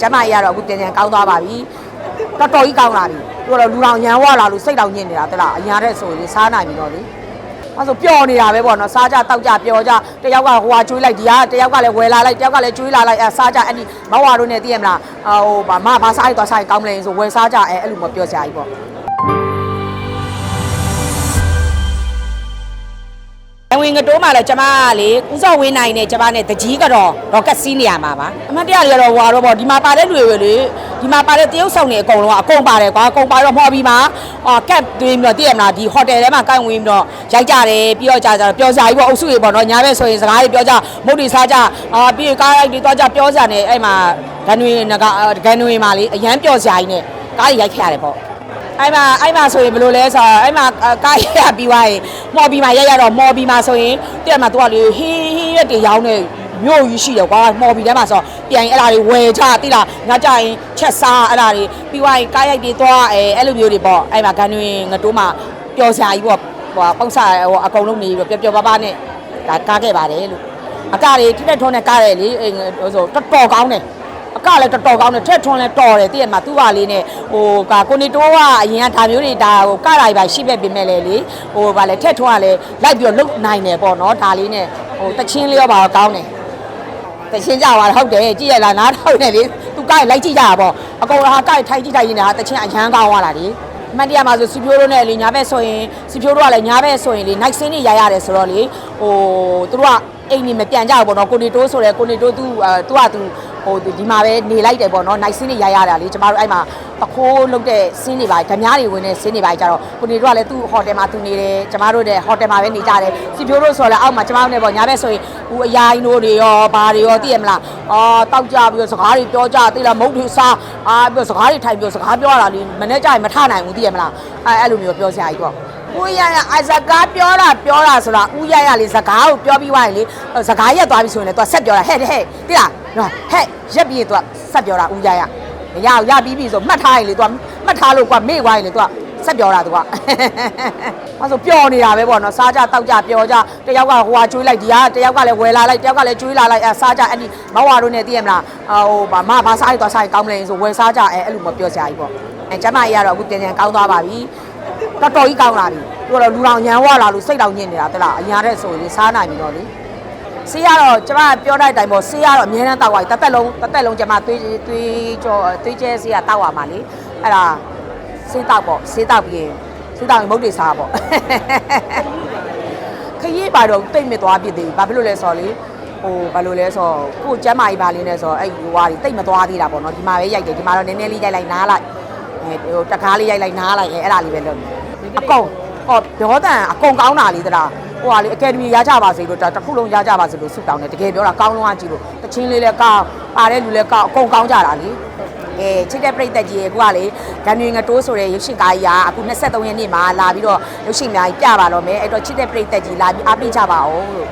ကျမကြီးကတော့အခုပြန်ပြန်ကောင်းသွားပါပြီတော်တော်ကြီးကောင်းလာပြီသူကတော့လူတော်ရန်ဝလာလို့စိတ်တော်ညစ်နေတာတလားအညာတဲ့ဆိုရင်စားနိုင်ပြီတော့လေအဲဆိုပျော်နေတာပဲပေါ့နော်စားကြတောက်ကြပျော်ကြတယောက်ကဟိုဟာကျွေးလိုက်ဒီကတယောက်ကလည်းဝယ်လာလိုက်တယောက်ကလည်းကျွေးလာလိုက်အဲစားကြအဲ့ဒီမဝါတို့နဲ့သိရမလားဟိုဗာမဘာစားရသွားစားရကောင်းမလဲဆိုဝယ်စားကြအဲအဲ့လိုမပြောစရာကြီးပေါ့ ဝင်ကတိုးမှလည်းကျမကလေဦးစောဝင်းနိုင်နဲ့ကျမနဲ့တကြီးကတော့တော့ကက်စီးနေရမှာပါအမတ်တရားတွေကတော့ဟွာတော့ပေါ့ဒီမှာပါတဲ့လူတွေပဲလေဒီမှာပါတဲ့တရုတ်ဆောင်တွေအကုန်လုံးကအကုန်ပါတယ်ကွာအကုန်ပါတော့မှော်ပြီးမှအော်ကက်သွင်းပြီးတော့တည့်ရမလားဒီဟိုတယ်ထဲမှာကိုင်ဝင်ပြီးတော့ရိုက်ကြတယ်ပြီးတော့ကြာကြာပျော်စရာကြီးပေါ့အုပ်စုတွေပေါ့နော်ညာဘက်ဆိုရင်စကားတွေပြောကြမုတ်တွေစားကြအာပြီးကားရိုက်တွေတော့ကြပြောကြတယ်အဲ့မှာဂန်တွေငကဂန်တွေမှာလေအရန်ပျော်စရာကြီးနဲ့ကားတွေရိုက်ခဲ့ရတယ်ပေါ့ အဲ့မှာအဲ့မှာဆိုရင်ဘယ်လိုလဲဆိုတော့အဲ့မှာကားရပြီးသွားရင်မော်ဘီမှာရက်ရတော့မော်ဘီမှာဆိုရင်တဲ့မှာသူကလေဟီးဟီးရက်တွေရောင်းနေမြို့ကြီးရှိတယ်ကွာမော်ဘီထဲမှာဆိုပြန်ရင်အဲ့ဒါတွေဝယ်ချတိလားငါကြရင်ချက်စားအဲ့ဒါတွေပြီးသွားရင်ကားရိုက်တွေသွားအဲအဲ့လိုမျိုးတွေပေါ့အဲ့မှာဂန်တွင်ငတိုးမှာပျော်စရာကြီးပေါ့ဟိုပုံစံဟိုအကုန်လုံးနေပြီးပျော်ပျော်ပါးပါးနဲ့ဒါကားခဲ့ပါတယ်လို့အကတွေထိတဲ့ထုံးနဲ့ကားတယ်လေအဲ့ဟိုဆိုတော်တော်ကောင်းတယ် အကလည်းတော်တော်ကောင်းတယ်ထက်ထွန်းလည်းတော်တယ်တည့်ရမှာသူ့ပါလေးနဲ့ဟိုကကိုနေတိုးကအရင်ကဒါမျိုးတွေဒါဟိုကလိုက်ပါရှိပဲပြင်မဲ့လေလေဟိုဗာလဲထက်ထွန်းကလည်းလိုက်ပြီးတော့လုတ်နိုင်တယ်ပေါ့နော်ဒါလေးနဲ့ဟိုတချင်းလေးရောပါကောင်းတယ်တချင်းကြပါလားဟုတ်တယ်ကြည့်ရလားနားထောင်နေလေသူကလိုက်ကြည့်ကြတာပေါ့အကောင်ဟာကထိုင်ကြည့်ထိုင်နေတာတချင်းအရန်ကောင်းသွားတာလေအမှန်တရားမှာဆိုစီဖြိုးတို့နဲ့လေညာဘက်ဆိုရင်စီဖြိုးတို့ကလည်းညာဘက်ဆိုရင်လေနိုင်စင်းနေရရတယ်ဆိုတော့လေဟိုသူတို့ကအိမ်နေမပြန်ကြဘူးပေါ့နော်ကိုနေတိုးဆိုရဲကိုနေတိုးသူအဲသူကသူ ဟိုဒီမှာပဲနေလိုက်တယ်ပေါ့နော်နိုင်စင်းနေရရတာလေကျမတို့အဲ့မှာပခိုးလုတ်တဲ့စင်းတွေပါဓမြတွေဝင်တဲ့စင်းတွေပါကြတော့ကိုနေတိုးကလည်းသူ့ဟိုတယ်မှာသူနေတယ်ကျမတို့တဲ့ဟိုတယ်မှာပဲနေကြတယ်စီဖြိုးတို့ဆိုလည်းအောက်မှာကျမတို့နဲ့ပေါ့ညာဘက်ဆိုရင်ဟိုအယာအိုတွေရောဘာတွေရောသိရမလားအော်တောက်ကြပြီးတော့စကားတွေပြောကြသိလားမုတ်တွေစားအာပြီးတော့စကားတွေထိုင်ပြီးတော့စကားပြောရတာလေမနေ့ကျရင်မထနိုင်ဘူးသိရမလားအဲအဲ့လိုမျိုးပြောစရာကြီးပေါ့ဦးရရအစကားပြောတာပြောတာဆိုတာဦးရရလေစကားကိုပြောပြီးသွားရင်လေစကားရက်သွားပြီဆိုရင်လည်း तू ဆက်ပြောတာဟဲ့ဟဲ့တိလား တော့ဟဲ့ရက်ပြေးသူကဆက်ပြောတာဦးရရမရရပြီးပြီဆိုမှတ်ထားရင်လေသူကမှတ်ထားလို့ကွာမေ့သွားရင်လေသူကဆက်ပြောတာသူကအဲဆိုပျော်နေတာပဲပေါ့နော်စားကြတောက်ကြပျော်ကြတယောက်ကဟိုဟာကျွေးလိုက်ဒီဟာတယောက်ကလည်းဝယ်လာလိုက်တယောက်ကလည်းကျွေးလာလိုက်အဲစားကြအဲ့ဒီမဝါတို့နဲ့သိရမလားဟိုဘာမဘာစားလိုက်သွားစားရင်ကောင်းမလဲဆိုဝယ်စားကြအဲအဲ့လိုမပြောစရာကြီးပေါ့အဲကျမကြီးကတော့အခုပြန်ပြန်ကောင်းသွားပါပြီတော်တော်ကြီးကောင်းလာပြီသူကတော့လူတော်ညံဝါလာလို့စိတ်တော်ညစ်နေတာတလားအညာတဲ့ဆိုရင်စားနိုင်ပြီတော့လေ ဆေးရတော့ကျမပြောတဲ့အတိုင်းပေါ့ဆေးရတော့အများနဲ့တောက်သွားပြီတစ်သက်လုံးတစ်သက်လုံးကျမသွေးသွေးကြောသွေးကျဲဆေးရတောက်ရမှာလေအဲ့ဒါဆေးတောက်ပေါ့ဆေးတောက်ပြီးရင်ဆေးတောက်ရင်မုတ်တွေစားပေါ့ခရီးပါတော့တိတ်မသွားဖြစ်သေးဘူးဘာဖြစ်လို့လဲဆိုတော့လေဟိုဘာလို့လဲဆိုတော့ကိုကျမ်းမာကြီးပါလေးနဲ့ဆိုတော့အဲ့ဟိုဟာတွေတိတ်မသွားသေးတာပေါ့နော်ဒီမှာပဲရိုက်တယ်ဒီမှာတော့နည်းနည်းလေးရိုက်လိုက်နားလိုက်အဲဟိုတကားလေးရိုက်လိုက်နားလိုက်အဲအဲ့ဒါလေးပဲလုပ်တယ်အကုန်ဟောဒေါသန်အကုန်ကောင်းတာလေးတလား ဟိုဟာလေအကယ်ဒမီရကြပါစေလို့တစ်ခုလုံးရကြပါစေလို့ဆုတောင်းတယ်တကယ်ပြောတာကောင်းလုံးကကြည့်လို့တချင်းလေးလည်းကောင်းပါတဲ့လူလည်းကောင်းအကုန်ကောင်းကြတာလေအဲချစ်တဲ့ပြိတ္တကြီးကလေဂန်နွေငတိုးဆိုတဲ့ရုပ်ရှင်ကားကြီးကအခု23ရက်နေ့မှာလာပြီးတော့ရုပ်ရှင်များကြီးပြပါတော့မယ်အဲ့တော့ချစ်တဲ့ပြိတ္တကြီးလာပြီးအားပေးကြပါအောင်လို့